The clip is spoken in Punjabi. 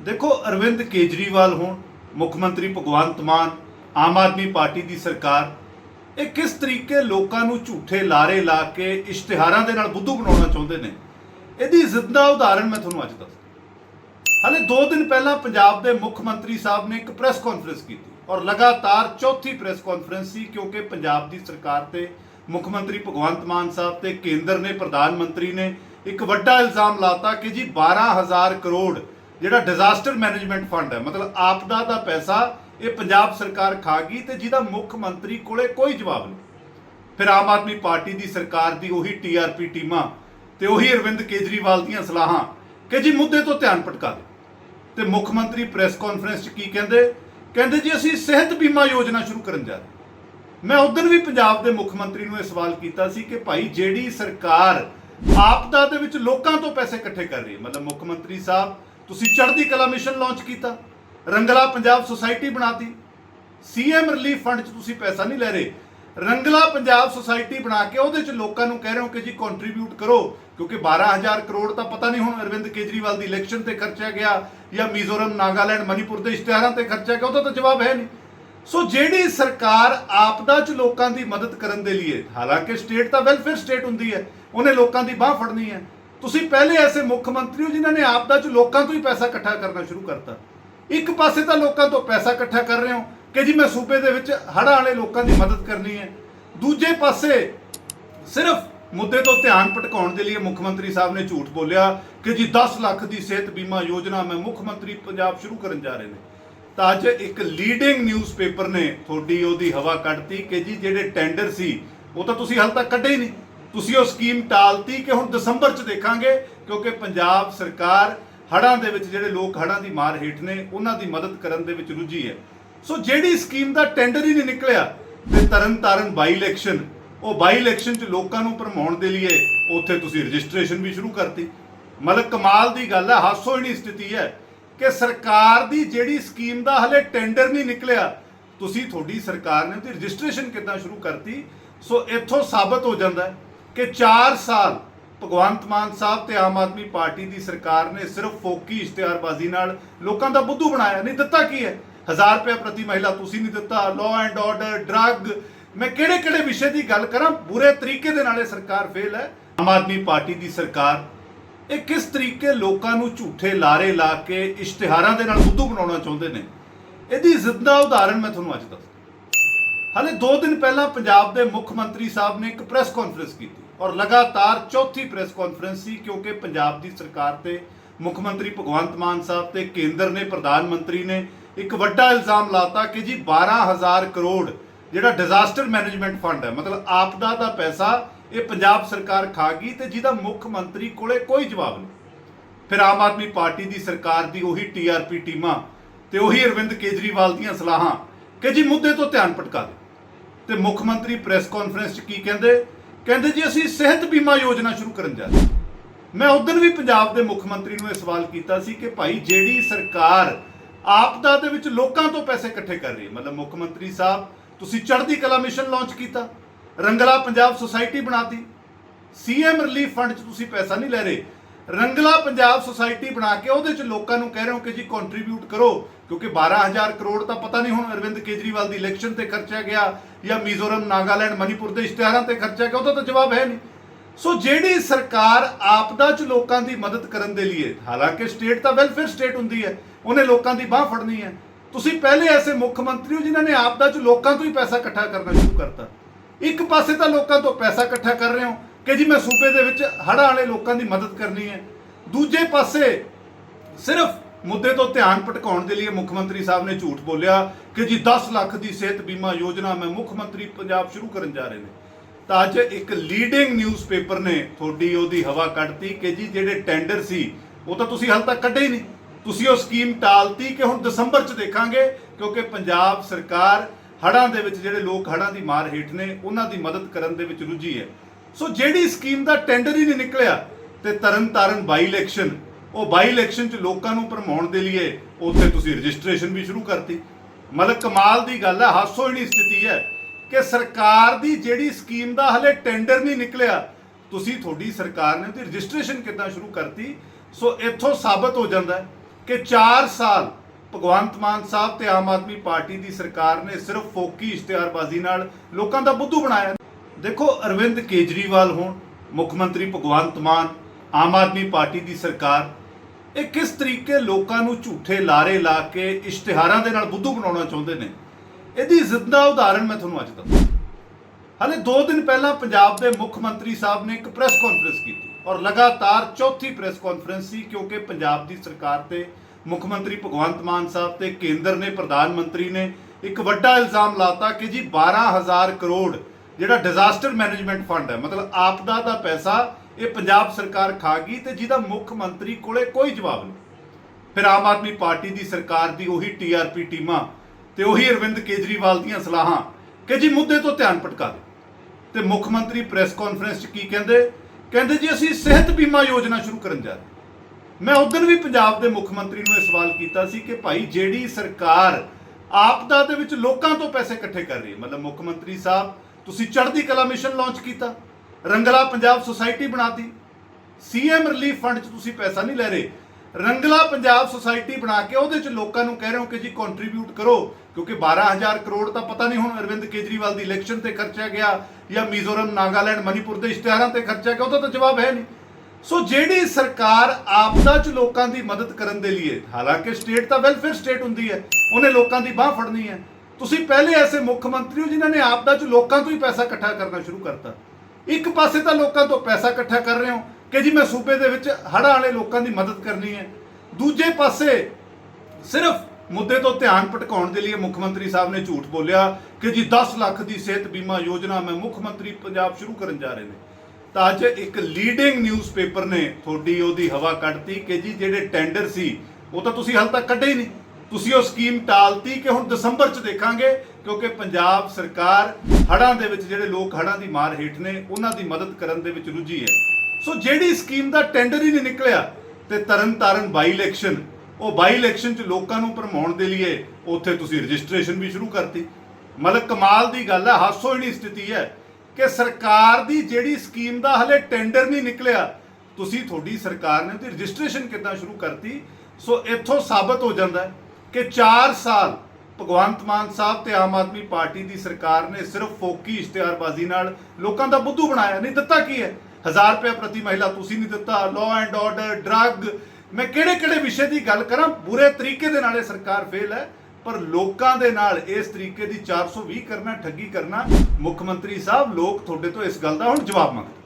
ਦੇਖੋ, ਅਰਵਿੰਦ ਕੇਜਰੀਵਾਲ ਹੋਣ ਮੁੱਖ ਮੰਤਰੀ ਭਗਵੰਤ ਮਾਨ, ਆਮ ਆਦਮੀ ਪਾਰਟੀ ਦੀ ਸਰਕਾਰ, ਇਹ ਕਿਸ ਤਰੀਕੇ ਲੋਕਾਂ ਨੂੰ ਝੂਠੇ ਲਾਰੇ ਲਾ ਕੇ ਇਸ਼ਤਿਹਾਰਾਂ ਦੇ ਨਾਲ ਬੁੱਧੂ ਬਣਾਉਣਾ ਚਾਹੁੰਦੇ ਨੇ? ਇਹਦੀ ਜ਼ਿੰਦਾ ਉਦਾਹਰਣ ਮੈਂ ਤੁਹਾਨੂੰ ਅੱਜ ਦੱਸਦਾ। ਹਾਲੇ 2 ਦਿਨ ਪਹਿਲਾਂ ਪੰਜਾਬ ਦੇ ਮੁੱਖ ਮੰਤਰੀ ਸਾਹਿਬ ਨੇ ਇੱਕ ਪ੍ਰੈਸ ਕਾਨਫਰੰਸ ਕੀਤੀ ਔਰ ਲਗਾਤਾਰ ਚੌਥੀ ਪ੍ਰੈਸ ਕਾਨਫਰੰਸ ਸੀ ਕਿਉਂਕਿ ਪੰਜਾਬ ਦੀ ਸਰਕਾਰ ਤੇ ਮੁੱਖ ਮੰਤਰੀ ਭਗਵੰਤ ਮਾਨ ਸਾਹਿਬ ਤੇ ਕੇਂਦਰ ਨੇ, ਪ੍ਰਧਾਨ ਮੰਤਰੀ ਨੇ ਇੱਕ ਵੱਡਾ ਇਲਜ਼ਾਮ ਲਾਤਾ ਕਿ ਜੀ 12000 ਕਰੋੜ ਜਿਹੜਾ ਡਿਜ਼ਾਸਟਰ ਮੈਨੇਜਮੈਂਟ ਫੰਡ ਹੈ, ਮਤਲਬ ਆਪਦਾ ਦਾ ਪੈਸਾ ਇਹ ਪੰਜਾਬ ਸਰਕਾਰ ਖਾ ਗਈ ਤੇ ਜਿਹਦਾ ਮੁੱਖ ਮੰਤਰੀ ਕੋਲੇ ਕੋਈ ਜਵਾਬ ਨਹੀਂ। ਫਿਰ ਆਮ ਆਦਮੀ ਪਾਰਟੀ ਦੀ ਸਰਕਾਰ ਦੀ ਉਹੀ ਟੀਆਰਪੀ ਟੀਮਾਂ ਤੇ ਉਹੀ ਅਰਵਿੰਦ ਕੇਜਰੀਵਾਲ ਦੀਆਂ ਸਲਾਹਾਂ ਕਿ ਜੀ ਮੁੱਦੇ ਤੋਂ ਧਿਆਨ ਭਟਕਾ ਦੇ ਤੇ ਮੁੱਖ ਮੰਤਰੀ ਪ੍ਰੈਸ ਕਾਨਫਰੰਸ 'ਚ ਕੀ ਕਹਿੰਦੇ? ਕਹਿੰਦੇ ਜੀ ਅਸੀਂ ਸਿਹਤ ਬੀਮਾ ਯੋਜਨਾ ਸ਼ੁਰੂ ਕਰਨ ਜਾ ਰਹੇ ਮੈਂ ਉਦੋਂ ਵੀ ਪੰਜਾਬ ਦੇ ਮੁੱਖ ਮੰਤਰੀ ਨੂੰ ਇਹ ਸਵਾਲ ਕੀਤਾ ਸੀ ਕਿ ਭਾਈ ਜਿਹੜੀ ਸਰਕਾਰ ਆਪਦਾ ਦੇ ਵਿੱਚ ਲੋਕਾਂ ਤੋਂ ਪੈਸੇ ਇਕੱਠੇ ਕਰ ਰਹੀ ਹੈ, ਮਤਲਬ ਮੁੱਖ ਮੰਤਰੀ ਸਾਹਿਬ ਤੁਸੀਂ ਚੜ੍ਹਦੀ ਕਲਾ ਮਿਸ਼ਨ ਲਾਂਚ ਕੀਤਾ, ਰੰਗਲਾ ਪੰਜਾਬ ਸੁਸਾਇਟੀ ਬਣਾਤੀ ਸੀਐਮ ਰਿਲੀਫ ਫੰਡ 'ਚ ਤੁਸੀਂ ਪੈਸਾ ਨਹੀਂ ਲੈ ਰਹੇ। ਰੰਗਲਾ ਪੰਜਾਬ ਸੁਸਾਇਟੀ ਬਣਾ ਕੇ ਉਹਦੇ 'ਚ ਲੋਕਾਂ ਨੂੰ ਕਹਿ ਰਹੇ ਹੋ ਕਿ ਜੀ ਕੰਟਰੀਬਿਊਟ ਕਰੋ, ਕਿਉਂਕਿ 12000 ਕਰੋੜ ਤਾਂ ਪਤਾ ਨਹੀਂ ਹੁਣ ਅਰਵਿੰਦ ਕੇਜਰੀਵਾਲ ਦੀ ਇਲੈਕਸ਼ਨ ਤੇ ਖਰਚਿਆ ਗਿਆ ਜਾਂ ਮਿਜ਼ੋਰਮ, ਨਾਗਾਲੈਂਡ, ਮਨੀਪੁਰ ਦੇ ਇਸ਼ਤਿਹਾਰਾਂ ਤੇ ਖਰਚਿਆ ਗਿਆ, ਉਹਦਾ ਤਾਂ ਜਵਾਬ ਹੈ ਨਹੀਂ। ਸੋ ਜਿਹੜੀ ਸਰਕਾਰ ਆਪਦਾ 'ਚ ਲੋਕਾਂ ਦੀ ਮਦਦ ਕਰਨ ਦੇ ਲਈ ਹਾਲਾਂਕਿ ਸਟੇਟ ਤਾਂ ਵੈਲਫੇਅਰ ਸਟੇਟ ਹੁੰਦੀ ਹੈ, ਉਹਨੇ ਲੋਕਾਂ ਦੀ ਬਾਹ ਫੜਨੀ ਹੈ। ਤੁਸੀਂ ਪਹਿਲੇ ਐਸੇ ਮੁੱਖ ਮੰਤਰੀ ਹੋ ਜਿਨ੍ਹਾਂ ਨੇ ਆਪ ਦਾ 'ਚ ਲੋਕਾਂ ਤੋਂ ਹੀ ਪੈਸਾ ਇਕੱਠਾ ਕਰਨਾ ਸ਼ੁਰੂ ਕਰਤਾ। ਇੱਕ ਪਾਸੇ ਤਾਂ ਲੋਕਾਂ ਤੋਂ ਪੈਸਾ ਇਕੱਠਾ ਕਰ ਰਹੇ ਹੋ ਕਿ ਜੀ ਮੈਂ ਸੂਬੇ ਦੇ ਵਿੱਚ ਹੜ੍ਹਾਂ ਵਾਲੇ ਲੋਕਾਂ ਦੀ ਮਦਦ ਕਰਨੀ ਹੈ। ਦੂਜੇ ਪਾਸੇ ਸਿਰਫ ਮੁੱਦੇ ਤੋਂ ਧਿਆਨ ਭਟਕਾਉਣ ਦੇ ਲਈ ਮੁੱਖ ਮੰਤਰੀ ਸਾਹਿਬ ਨੇ ਝੂਠ ਬੋਲਿਆ ਕਿ ਜੀ 10 ਲੱਖ ਦੀ ਸਿਹਤ ਬੀਮਾ ਯੋਜਨਾ ਮੈਂ ਮੁੱਖ ਮੰਤਰੀ ਪੰਜਾਬ ਸ਼ੁਰੂ ਕਰਨ ਜਾ ਰਹੇ ਨੇ। ਤਾਂ ਅੱਜ ਇੱਕ ਲੀਡਿੰਗ ਨਿਊਜ਼ਪੇਪਰ ਨੇ ਤੁਹਾਡੀ ਉਹਦੀ ਹਵਾ ਕੱਢਤੀ ਕਿ ਜੀ ਜਿਹੜੇ ਟੈਂਡਰ ਸੀ, ਉਹ ਤਾਂ ਤੁਸੀਂ ਹਾਲ ਤੱਕ ਕੱਢੇ ਹੀ ਨਹੀਂ। ਤੁਸੀਂ ਉਹ ਸਕੀਮ ਟਾਲਤੀ ਕਿ ਹੁਣ ਦਸੰਬਰ 'ਚ ਦੇਖਾਂਗੇ, ਕਿਉਂਕਿ ਪੰਜਾਬ ਸਰਕਾਰ ਹੜ੍ਹਾਂ ਦੇ ਵਿੱਚ ਜਿਹੜੇ ਲੋਕ ਹੜ੍ਹਾਂ ਦੀ ਮਾਰ ਹੇਠ ਨੇ, ਉਹਨਾਂ ਦੀ ਮਦਦ ਕਰਨ ਦੇ ਵਿੱਚ ਰੁੱਝੀ ਹੈ। ਸੋ ਜਿਹੜੀ ਸਕੀਮ ਦਾ ਟੈਂਡਰ ਹੀ ਨਹੀਂ ਨਿਕਲਿਆ, ਤੇ ਤਰਨਤਾਰਨ ਬਾਈ ਇਲੈਕਸ਼ਨ ਉਹ ਬਾਈ ਇਲੈਕਸ਼ਨ 'ਚ ਲੋਕਾਂ ਨੂੰ ਭਰਮਾਉਣ ਦੇ ਲਈ ਉੱਥੇ ਤੁਸੀਂ ਰਜਿਸਟ੍ਰੇਸ਼ਨ ਵੀ ਸ਼ੁਰੂ ਕਰਤੀ। ਮਤਲਬ ਕਮਾਲ ਦੀ ਗੱਲ ਹੈ ਹਾਸੋਹੀਣੀ ਸਥਿਤੀ ਹੈ ਕਿ ਸਰਕਾਰ ਦੀ ਜਿਹੜੀ ਸਕੀਮ ਦਾ ਹਲੇ ਟੈਂਡਰ ਨਹੀਂ ਨਿਕਲਿਆ, ਤੁਸੀਂ ਤੁਹਾਡੀ ਸਰਕਾਰ ਨੇ ਉਹਦੀ ਰਜਿਸਟ੍ਰੇਸ਼ਨ ਕਿੱਦਾਂ ਸ਼ੁਰੂ ਕਰਤੀ, ਸੋ ਇੱਥੋਂ ਸਾਬਤ ਹੋ ਜਾਂਦਾ ਹੈ। ਕਿ 4 ਸਾਲ ਭਗਵੰਤ ਮਾਨ ਸਾਹਿਬ ਤੇ ਆਮ ਆਦਮੀ ਪਾਰਟੀ ਦੀ ਸਰਕਾਰ ਨੇ ਸਿਰਫ ਫੋਕੀ ਇਸ਼ਤਿਹਾਰਬਾਜ਼ੀ ਨਾਲ ਲੋਕਾਂ ਦਾ ਬੁੱਧੂ ਬਣਾਇਆ, ਨਹੀਂ ਦਿੱਤਾ ਕੀ ਹੈ? 1000 ਰੁਪਏ ਪ੍ਰਤੀ ਮਹਿਲਾ ਤੁਸੀਂ ਨਹੀਂ ਦਿੱਤਾ ਲਾਅ ਐਂਡ ਆਰਡਰ ਡਰੱਗ ਮੈਂ ਕਿਹੜੇ ਕਿਹੜੇ ਵਿਸ਼ੇ ਦੀ ਗੱਲ ਕਰਾਂ? ਬੁਰੇ ਤਰੀਕੇ ਦੇ ਨਾਲ ਇਹ ਸਰਕਾਰ ਫੇਲ ਹੈ। ਆਮ ਆਦਮੀ ਪਾਰਟੀ ਦੀ ਸਰਕਾਰ, ਇਹ ਕਿਸ ਤਰੀਕੇ ਲੋਕਾਂ ਨੂੰ ਝੂਠੇ ਲਾਰੇ ਲਾ ਕੇ ਇਸ਼ਤਿਹਾਰਾਂ ਦੇ ਨਾਲ ਬੁੱਧੂ ਬਣਾਉਣਾ ਚਾਹੁੰਦੇ ਨੇ? ਇਹਦੀ ਜ਼ਿੰਦਾ ਉਦਾਹਰਣ ਮੈਂ ਤੁਹਾਨੂੰ ਅੱਜ ਦੱਸਦਾ। ਹਾਲੇ 2 ਦਿਨ ਪਹਿਲਾਂ ਪੰਜਾਬ ਦੇ ਮੁੱਖ ਮੰਤਰੀ ਸਾਹਿਬ ਨੇ ਇੱਕ ਪ੍ਰੈਸ ਕਾਨਫਰੰਸ ਕੀਤੀ। ਔਰ ਲਗਾਤਾਰ ਚੌਥੀ ਪ੍ਰੈਸ ਕਾਨਫਰੰਸ ਸੀ, ਕਿਉਂਕਿ ਪੰਜਾਬ ਦੀ ਸਰਕਾਰ ਤੇ ਮੁੱਖ ਮੰਤਰੀ ਭਗਵੰਤ ਮਾਨ ਸਾਹਿਬ ਤੇ ਕੇਂਦਰ ਨੇ, ਪ੍ਰਧਾਨ ਮੰਤਰੀ ਨੇ ਇੱਕ ਵੱਡਾ ਇਲਜ਼ਾਮ ਲਾਤਾ ਕਿ ਜੀ 12000 ਕਰੋੜ ਜਿਹੜਾ ਡਿਜ਼ਾਸਟਰ ਮੈਨੇਜਮੈਂਟ ਫੰਡ ਹੈ, ਮਤਲਬ ਆਪਦਾ ਦਾ ਪੈਸਾ ਇਹ ਪੰਜਾਬ ਸਰਕਾਰ ਖਾ ਗਈ ਤੇ ਜਿਹਦਾ ਮੁੱਖ ਮੰਤਰੀ ਕੋਲੇ ਕੋਈ ਜਵਾਬ ਨਹੀਂ। ਫਿਰ ਆਮ ਆਦਮੀ ਪਾਰਟੀ ਦੀ ਸਰਕਾਰ ਦੀ ਉਹੀ ਟੀਆਰਪੀ ਟੀਮਾਂ ਤੇ ਉਹੀ ਅਰਵਿੰਦ ਕੇਜਰੀਵਾਲ ਦੀਆਂ ਸਲਾਹਾਂ ਕਿ ਜੀ ਮੁੱਦੇ ਤੋਂ ਧਿਆਨ ਭਟਕਾ ਦੇ। ਤੇ ਮੁੱਖ ਮੰਤਰੀ ਪ੍ਰੈਸ ਕਾਨਫਰੰਸ 'ਚ ਕੀ ਕਹਿੰਦੇ? ਕਹਿੰਦੇ ਜੀ ਅਸੀਂ ਸਿਹਤ ਬੀਮਾ ਯੋਜਨਾ ਸ਼ੁਰੂ ਕਰਨ ਜਾ ਰਹੇ ਮੈਂ ਉਦੋਂ ਵੀ ਪੰਜਾਬ ਦੇ ਮੁੱਖ ਮੰਤਰੀ ਨੂੰ ਇਹ ਸਵਾਲ ਕੀਤਾ ਸੀ ਕਿ ਭਾਈ ਜਿਹੜੀ ਸਰਕਾਰ ਆਪਦਾ ਦੇ ਵਿੱਚ ਲੋਕਾਂ ਤੋਂ ਪੈਸੇ ਇਕੱਠੇ ਕਰ ਰਹੀ ਹੈ, ਮਤਲਬ ਮੁੱਖ ਮੰਤਰੀ ਸਾਹਿਬ, ਤੁਸੀਂ ਚੜ੍ਹਦੀ ਕਲਾ ਮਿਸ਼ਨ ਲਾਂਚ ਕੀਤਾ, ਰੰਗਲਾ ਪੰਜਾਬ ਸੁਸਾਇਟੀ ਬਣਾਤੀ ਸੀਐਮ ਰਿਲੀਫ ਫੰਡ 'ਚ ਤੁਸੀਂ ਪੈਸਾ ਨਹੀਂ ਲੈ ਰਹੇ। ਰੰਗਲਾ ਪੰਜਾਬ ਸੁਸਾਇਟੀ ਬਣਾ ਕੇ ਉਹਦੇ 'ਚ ਲੋਕਾਂ ਨੂੰ ਕਹਿ ਰਹੇ ਹੋ ਕਿ ਜੀ ਕੰਟਰੀਬਿਊਟ ਕਰੋ, ਕਿਉਂਕਿ 12000 ਕਰੋੜ ਤਾਂ ਪਤਾ ਨਹੀਂ ਹੁਣ ਅਰਵਿੰਦ ਕੇਜਰੀਵਾਲ ਦੀ ਇਲੈਕਸ਼ਨ ਤੇ ਖਰਚਿਆ ਗਿਆ ਜਾਂ ਮਿਜ਼ੋਰਮ, ਨਾਗਾਲੈਂਡ, ਮਨੀਪੁਰ ਦੇ ਇਸ਼ਤਿਹਾਰਾਂ ਤੇ ਖਰਚਿਆ ਗਿਆ, ਉਹਦਾ ਤਾਂ ਜਵਾਬ ਹੈ ਨਹੀਂ। ਸੋ ਜਿਹੜੀ ਸਰਕਾਰ ਆਪਦਾ 'ਚ ਲੋਕਾਂ ਦੀ ਮਦਦ ਕਰਨ ਦੇ ਲਈ ਹਾਲਾਂਕਿ ਸਟੇਟ ਤਾਂ ਵੈਲਫੇਅਰ ਸਟੇਟ ਹੁੰਦੀ ਹੈ, ਉਹਨੇ ਲੋਕਾਂ ਦੀ ਬਾਹ ਫੜਨੀ ਹੈ। ਤੁਸੀਂ ਪਹਿਲੇ ਐਸੇ ਮੁੱਖ ਮੰਤਰੀ ਹੋ ਜਿਨ੍ਹਾਂ ਨੇ ਆਪਦਾ 'ਚ ਲੋਕਾਂ ਤੋਂ ਹੀ ਪੈਸਾ ਇਕੱਠਾ ਕਰਨਾ ਸ਼ੁਰੂ ਕਰਤਾ। ਇੱਕ ਪਾਸੇ ਤਾਂ ਲੋਕਾਂ ਤੋਂ ਪੈਸਾ ਇਕੱਠਾ ਕਰ ਰਹੇ ਹੋ ਕਿ ਜੀ ਮੈਂ ਸੂਬੇ ਦੇ ਵਿੱਚ ਹੜ੍ਹਾਂ ਵਾਲੇ ਲੋਕਾਂ ਦੀ ਮਦਦ ਕਰਨੀ ਹੈ। ਦੂਜੇ ਪਾਸੇ ਸਿਰਫ ਮੁੱਦੇ ਤੋਂ ਧਿਆਨ ਭਟਕਾਉਣ ਦੇ ਲਈ ਮੁੱਖ ਮੰਤਰੀ ਸਾਹਿਬ ਨੇ ਝੂਠ ਬੋਲਿਆ ਕਿ ਜੀ 10 ਲੱਖ ਦੀ ਸਿਹਤ ਬੀਮਾ ਯੋਜਨਾ ਮੈਂ ਮੁੱਖ ਮੰਤਰੀ ਪੰਜਾਬ ਸ਼ੁਰੂ ਕਰਨ ਜਾ ਰਹੇ ਨੇ। ਤਾਂ ਅੱਜ ਇੱਕ ਲੀਡਿੰਗ ਨਿਊਜ਼ਪੇਪਰ ਨੇ ਤੁਹਾਡੀ ਉਹਦੀ ਹਵਾ ਕੱਢਤੀ ਕਿ ਜੀ ਜਿਹੜੇ ਟੈਂਡਰ ਸੀ, ਉਹ ਤਾਂ ਤੁਸੀਂ ਹਾਲ ਤੱਕ ਕੱਢੇ ਹੀ ਨਹੀਂ। ਤੁਸੀਂ ਉਹ ਸਕੀਮ ਟਾਲਤੀ ਕਿ ਹੁਣ ਦਸੰਬਰ 'ਚ ਦੇਖਾਂਗੇ, ਕਿਉਂਕਿ ਪੰਜਾਬ ਸਰਕਾਰ ਹੜ੍ਹਾਂ ਦੇ ਵਿੱਚ ਜਿਹੜੇ ਲੋਕ ਹੜ੍ਹਾਂ ਦੀ ਮਾਰ ਹੇਠ ਨੇ, ਉਹਨਾਂ ਦੀ ਮਦਦ ਕਰਨ ਦੇ ਵਿੱਚ ਰੁੱਝੀ ਹੈ। ਸੋ ਜਿਹੜੀ ਸਕੀਮ ਦਾ ਟੈਂਡਰ ਹੀ ਨਹੀਂ ਨਿਕਲਿਆ ਤੇ ਤਰਨਤਾਰਨ ਬਾਈ ਇਲੈਕਸ਼ਨ ਉਹ ਬਾਈ ਇਲੈਕਸ਼ਨ 'ਚ ਲੋਕਾਂ ਨੂੰ ਭਰਮਾਉਣ ਦੇ ਲਈ ਉੱਥੇ ਤੁਸੀਂ ਰਜਿਸਟ੍ਰੇਸ਼ਨ ਵੀ ਸ਼ੁਰੂ ਕਰਤੀ। ਮਤਲਬ ਕਮਾਲ ਦੀ ਗੱਲ ਹੈ, ਹਾਸੋ ਜਿਹੜੀ ਸਥਿਤੀ ਹੈ ਕਿ ਸਰਕਾਰ ਦੀ ਜਿਹੜੀ ਸਕੀਮ ਦਾ ਹਲੇ ਟੈਂਡਰ ਨਹੀਂ ਨਿਕਲਿਆ, ਤੁਸੀਂ ਤੁਹਾਡੀ ਸਰਕਾਰ ਨੇ ਉਹਦੀ ਰਜਿਸਟ੍ਰੇਸ਼ਨ ਕਿੱਦਾਂ ਸ਼ੁਰੂ ਕਰਤੀ? ਸੋ ਇੱਥੋਂ ਸਾਬਤ ਹੋ ਜਾਂਦਾ ਹੈ ਕਿ 4 ਸਾਲ ਭਗਵੰਤ ਮਾਨ ਸਾਹਿਬ ਤੇ ਆਮ ਆਦਮੀ ਪਾਰਟੀ ਦੀ ਸਰਕਾਰ ਨੇ ਸਿਰਫ ਫੋਕੀ ਇਸ਼ਤਿਹਾਰਬਾਜ਼ੀ ਨਾਲ ਲੋਕਾਂ ਦਾ ਬੁੱਧੂ ਬਣਾਇਆ। ਦੇਖੋ, ਅਰਵਿੰਦ ਕੇਜਰੀਵਾਲ ਹੋਣ, ਮੁੱਖ ਮੰਤਰੀ ਭਗਵੰਤ ਮਾਨ, ਆਮ ਆਦਮੀ ਪਾਰਟੀ ਦੀ ਸਰਕਾਰ, ਇਹ ਕਿਸ ਤਰੀਕੇ ਲੋਕਾਂ ਨੂੰ ਝੂਠੇ ਲਾਰੇ ਲਾ ਕੇ ਇਸ਼ਤਿਹਾਰਾਂ ਦੇ ਨਾਲ ਬੁੱਧੂ ਬਣਾਉਣਾ ਚਾਹੁੰਦੇ ਨੇ? ਇਹਦੀ ਜ਼ਿੰਦਾ ਉਦਾਹਰਣ ਮੈਂ ਤੁਹਾਨੂੰ ਅੱਜ ਦੱਸਾਂ ਹਾਲੇ 2 ਦਿਨ ਪਹਿਲਾਂ ਪੰਜਾਬ ਦੇ ਮੁੱਖ ਮੰਤਰੀ ਸਾਹਿਬ ਨੇ ਇੱਕ ਪ੍ਰੈਸ ਕਾਨਫਰੰਸ ਕੀਤੀ ਔਰ ਲਗਾਤਾਰ ਚੌਥੀ ਪ੍ਰੈਸ ਕਾਨਫਰੰਸ ਸੀ, ਕਿਉਂਕਿ ਪੰਜਾਬ ਦੀ ਸਰਕਾਰ ਤੇ ਮੁੱਖ ਮੰਤਰੀ ਭਗਵੰਤ ਮਾਨ ਸਾਹਿਬ ਤੇ ਕੇਂਦਰ ਨੇ, ਪ੍ਰਧਾਨ ਮੰਤਰੀ ਨੇ ਇੱਕ ਵੱਡਾ ਇਲਜ਼ਾਮ ਲਾਤਾ ਕਿ ਜੀ 12000 ਕਰੋੜ ਜਿਹੜਾ ਡਿਜ਼ਾਸਟਰ ਮੈਨੇਜਮੈਂਟ ਫੰਡ ਹੈ, ਮਤਲਬ ਆਪਦਾ ਦਾ ਪੈਸਾ ਇਹ ਪੰਜਾਬ ਸਰਕਾਰ ਖਾ ਗਈ ਤੇ ਜਿਹਦਾ ਮੁੱਖ ਮੰਤਰੀ ਕੋਲੇ ਕੋਈ ਜਵਾਬ ਨਹੀਂ। ਫਿਰ ਆਮ ਆਦਮੀ ਪਾਰਟੀ ਦੀ ਸਰਕਾਰ ਦੀ ਉਹੀ ਟੀਆਰਪੀ ਟੀਮਾਂ ਤੇ ਉਹੀ ਅਰਵਿੰਦ ਕੇਜਰੀਵਾਲ ਦੀਆਂ ਸਲਾਹਾਂ ਕਿ ਜੀ ਮੁੱਦੇ ਤੋਂ ਧਿਆਨ ਭਟਕਾ ਦੇ ਤੇ ਮੁੱਖ ਮੰਤਰੀ ਪ੍ਰੈਸ ਕਾਨਫਰੰਸ 'ਚ ਕੀ ਕਹਿੰਦੇ? ਕਹਿੰਦੇ ਜੀ ਅਸੀਂ ਸਿਹਤ ਬੀਮਾ ਯੋਜਨਾ ਸ਼ੁਰੂ ਕਰਨ ਜਾ ਰਹੇ ਮੈਂ ਉਦੋਂ ਵੀ ਪੰਜਾਬ ਦੇ ਮੁੱਖ ਮੰਤਰੀ ਨੂੰ ਇਹ ਸਵਾਲ ਕੀਤਾ ਸੀ ਕਿ ਭਾਈ ਜਿਹੜੀ ਸਰਕਾਰ ਆਪਦਾ ਦੇ ਵਿੱਚ ਲੋਕਾਂ ਤੋਂ ਪੈਸੇ ਇਕੱਠੇ ਕਰ ਰਹੀ ਹੈ, ਮਤਲਬ ਮੁੱਖ ਮੰਤਰੀ ਸਾਹਿਬ ਤੁਸੀਂ ਚੜ੍ਹਦੀ ਕਲਾ ਮਿਸ਼ਨ ਲਾਂਚ ਕੀਤਾ, ਰੰਗਲਾ ਪੰਜਾਬ ਸੁਸਾਇਟੀ ਬਣਾਤੀ ਸੀਐਮ ਰਿਲੀਫ ਫੰਡ 'ਚ ਤੁਸੀਂ ਪੈਸਾ ਨਹੀਂ ਲੈ ਰਹੇ। ਰੰਗਲਾ ਪੰਜਾਬ ਸੁਸਾਇਟੀ ਬਣਾ ਕੇ ਉਹਦੇ 'ਚ ਲੋਕਾਂ ਨੂੰ ਕਹਿ ਰਹੇ ਹੋ ਕਿ ਜੀ ਕੰਟਰੀਬਿਊਟ ਕਰੋ, ਕਿਉਂਕਿ 12000 ਕਰੋੜ ਤਾਂ ਪਤਾ ਨਹੀਂ ਹੁਣ ਅਰਵਿੰਦ ਕੇਜਰੀਵਾਲ ਦੀ ਇਲੈਕਸ਼ਨ ਤੇ ਖਰਚਿਆ ਗਿਆ ਜਾਂ ਮਿਜ਼ੋਰਮ, ਨਾਗਾਲੈਂਡ, ਮਨੀਪੁਰ ਦੇ ਇਸ਼ਤਿਹਾਰਾਂ ਤੇ ਖਰਚਿਆ ਗਿਆ, ਉਹਦਾ ਤਾਂ ਜਵਾਬ ਹੈ ਨਹੀਂ। ਸੋ ਜਿਹੜੀ ਸਰਕਾਰ ਆਪਦਾ 'ਚ ਲੋਕਾਂ ਦੀ ਮਦਦ ਕਰਨ ਦੇ ਲਈ ਹਾਲਾਂਕਿ ਸਟੇਟ ਤਾਂ ਵੈਲਫੇਅਰ ਸਟੇਟ ਹੁੰਦੀ ਹੈ, ਉਹਨੇ ਲੋਕਾਂ ਦੀ ਬਾਹ ਫੜਨੀ ਹੈ। ਤੁਸੀਂ ਪਹਿਲੇ ਐਸੇ ਮੁੱਖ ਮੰਤਰੀ ਹੋ ਜਿਨ੍ਹਾਂ ਨੇ ਆਪ ਦਾ 'ਚ ਲੋਕਾਂ ਤੋਂ ਹੀ ਪੈਸਾ ਇਕੱਠਾ ਕਰਨਾ ਸ਼ੁਰੂ ਕਰਤਾ। ਇੱਕ ਪਾਸੇ ਤਾਂ ਲੋਕਾਂ ਤੋਂ ਪੈਸਾ ਇਕੱਠਾ ਕਰ ਰਹੇ ਹੋ ਕਿ ਜੀ ਮੈਂ ਸੂਬੇ ਦੇ ਵਿੱਚ ਹੜ੍ਹਾਂ ਵਾਲੇ ਲੋਕਾਂ ਦੀ ਮਦਦ ਕਰਨੀ ਹੈ। ਦੂਜੇ ਪਾਸੇ ਸਿਰਫ ਮੁੱਦੇ ਤੋਂ ਧਿਆਨ ਭਟਕਾਉਣ ਦੇ ਲਈ ਮੁੱਖ ਮੰਤਰੀ ਸਾਹਿਬ ਨੇ ਝੂਠ ਬੋਲਿਆ ਕਿ ਜੀ 10 ਲੱਖ ਦੀ ਸਿਹਤ ਬੀਮਾ ਯੋਜਨਾ ਮੈਂ ਮੁੱਖ ਮੰਤਰੀ ਪੰਜਾਬ ਸ਼ੁਰੂ ਕਰਨ ਜਾ ਰਹੇ ਨੇ। ਤਾਂ ਅੱਜ ਇੱਕ ਲੀਡਿੰਗ ਨਿਊਜ਼ਪੇਪਰ ਨੇ ਤੁਹਾਡੀ ਉਹਦੀ ਹਵਾ ਕੱਢਤੀ ਕਿ ਜੀ ਜਿਹੜੇ ਟੈਂਡਰ ਸੀ, ਉਹ ਤਾਂ ਤੁਸੀਂ ਹਾਲ ਤੱਕ ਕੱਢੇ ਹੀ ਨਹੀਂ। ਤੁਸੀਂ ਉਹ ਸਕੀਮ ਟਾਲਤੀ ਕਿ ਹੁਣ ਦਸੰਬਰ 'ਚ ਦੇਖਾਂਗੇ, ਕਿਉਂਕਿ ਪੰਜਾਬ ਸਰਕਾਰ ਹੜ੍ਹਾਂ ਦੇ ਵਿੱਚ ਜਿਹੜੇ ਲੋਕ ਹੜ੍ਹਾਂ ਦੀ ਮਾਰ ਹੇਠ ਨੇ, ਉਹਨਾਂ ਦੀ ਮਦਦ ਕਰਨ ਦੇ ਵਿੱਚ ਰੁੱਝੀ ਹੈ। ਸੋ ਜਿਹੜੀ ਸਕੀਮ ਦਾ ਟੈਂਡਰ ਹੀ ਨਹੀਂ ਨਿਕਲਿਆ ਤੇ ਤਰਨਤਾਰਨ ਬਾਈ ਇਲੈਕਸ਼ਨ ਉਹ ਬਾਈ ਇਲੈਕਸ਼ਨ 'ਚ ਲੋਕਾਂ ਨੂੰ ਭਰਮਾਉਣ ਦੇ ਲਈ ਉੱਥੇ ਤੁਸੀਂ ਰਜਿਸਟ੍ਰੇਸ਼ਨ ਵੀ ਸ਼ੁਰੂ ਕਰਤੀ। ਮਤਲਬ ਕਮਾਲ ਦੀ ਗੱਲ ਹੈ ਹਾਸੋਹੀਣੀ ਸਥਿਤੀ ਹੈ ਕਿ ਸਰਕਾਰ ਦੀ ਜਿਹੜੀ ਸਕੀਮ ਦਾ ਹਲੇ ਟੈਂਡਰ ਨਹੀਂ ਨਿਕਲਿਆ, ਤੁਸੀਂ ਤੁਹਾਡੀ ਸਰਕਾਰ ਨੇ ਉਹਦੀ ਰਜਿਸਟ੍ਰੇਸ਼ਨ ਕਿੱਦਾਂ ਸ਼ੁਰੂ ਕਰਤੀ, ਸੋ ਇੱਥੋਂ ਸਾਬਤ ਹੋ ਜਾਂਦਾ ਹੈ। ਕਿ 4 ਸਾਲ ਭਗਵੰਤ ਮਾਨ ਸਾਹਿਬ ਤੇ ਆਮ ਆਦਮੀ ਪਾਰਟੀ ਦੀ ਸਰਕਾਰ ਨੇ ਸਿਰਫ ਫੋਕੀ ਇਸ਼ਤਿਹਾਰਬਾਜ਼ੀ ਨਾਲ ਲੋਕਾਂ ਦਾ ਬੁੱਧੂ ਬਣਾਇਆ, ਨਹੀਂ ਦਿੱਤਾ ਕੀ ਹੈ? 1000 ਰੁਪਏ ਪ੍ਰਤੀ ਮਹਿਲਾ ਤੁਸੀਂ ਨਹੀਂ ਦਿੱਤਾ ਲਾਅ ਐਂਡ ਆਰਡਰ ਡਰੱਗ ਮੈਂ ਕਿਹੜੇ ਕਿਹੜੇ ਵਿਸ਼ੇ ਦੀ ਗੱਲ ਕਰਾਂ? ਬੁਰੇ ਤਰੀਕੇ ਦੇ ਨਾਲ ਇਹ ਸਰਕਾਰ ਫੇਲ ਹੈ, ਪਰ ਲੋਕਾਂ ਦੇ ਨਾਲ ਇਸ ਤਰੀਕੇ ਦੀ 420 ਕਰਨਾ, ਠੱਗੀ ਕਰਨਾ ਮੁੱਖ ਮੰਤਰੀ ਸਾਹਿਬ, ਲੋਕ ਤੁਹਾਡੇ ਤੋਂ ਇਸ ਗੱਲ ਦਾ ਹੁਣ ਜਵਾਬ ਮੰਗਦੇ